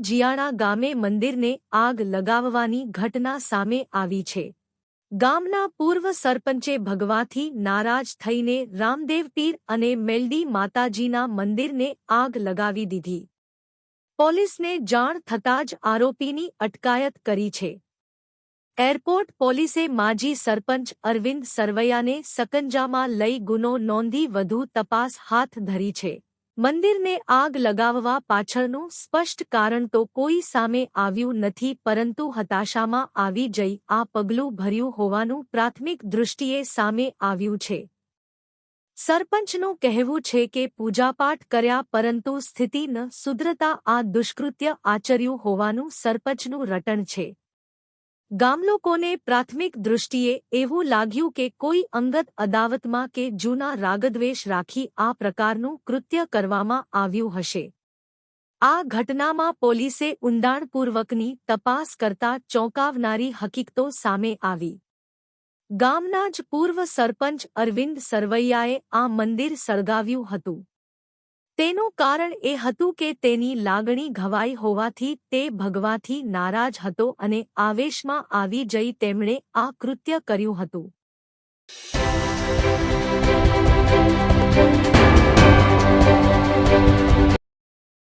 જિયાણા ગામે મંદિરને આગ લગાવવાની ઘટના સામે આવી છે. ગામના પૂર્વ સરપંચે ભગવાથી નારાજ થઈને રામદેવ પીર અને મેલડી માતાજીના મંદિરને આગ લગાવી દીધી. પોલીસને જાણ થતાં જ આરોપીની અટકાયત કરી છે. એરપોર્ટ પોલીસે માજી સરપંચ અરવિંદ સરવૈયાને સકંજામાં લઈ ગુનો નોંધી વધુ તપાસ હાથ ધરી છે. મંદિરને આગ લગાવવા પાછળનું સ્પષ્ટ કારણ તો કોઈ સામે આવ્યું નથી પરંતુ હતાશામાં આવી જઈ આ પગલું ભર્યું હોવાનું પ્રાથમિક દૃષ્ટિએ સામે આવ્યું છે. સરપંચનું કહેવું છે કે પૂજાપાઠ કર્યા પરંતુ સ્થિતિ ન સુધરતા આ દુષ્કૃત્ય આચર્યું હોવાનું સરપંચનું રટણ છે. ગામલોકોને પ્રાથમિક દૃષ્ટિએ એવું લાગ્યું કે કોઈ અંગત અદાવતમાં કે જૂના રાગદ્વેષ રાખી આ પ્રકારનું કૃત્ય કરવામાં આવ્યું હશે. આ ઘટનામાં પોલીસે ઊંડાણપૂર્વકની તપાસ કરતા ચોંકાવનારી હકીકતો સામે આવી. ગામના જ પૂર્વ સરપંચ અરવિંદ સરવૈયાએ આ મંદિર સળગાવ્યું હતું. તેનું કારણ એ હતું કે તેની લાગણી ઘવાઈ હોવાથી તે ભગવાથી નારાજ હતો અને આવેશમાં આવી જઈ તેમણે આ કૃત્ય કર્યું હતું.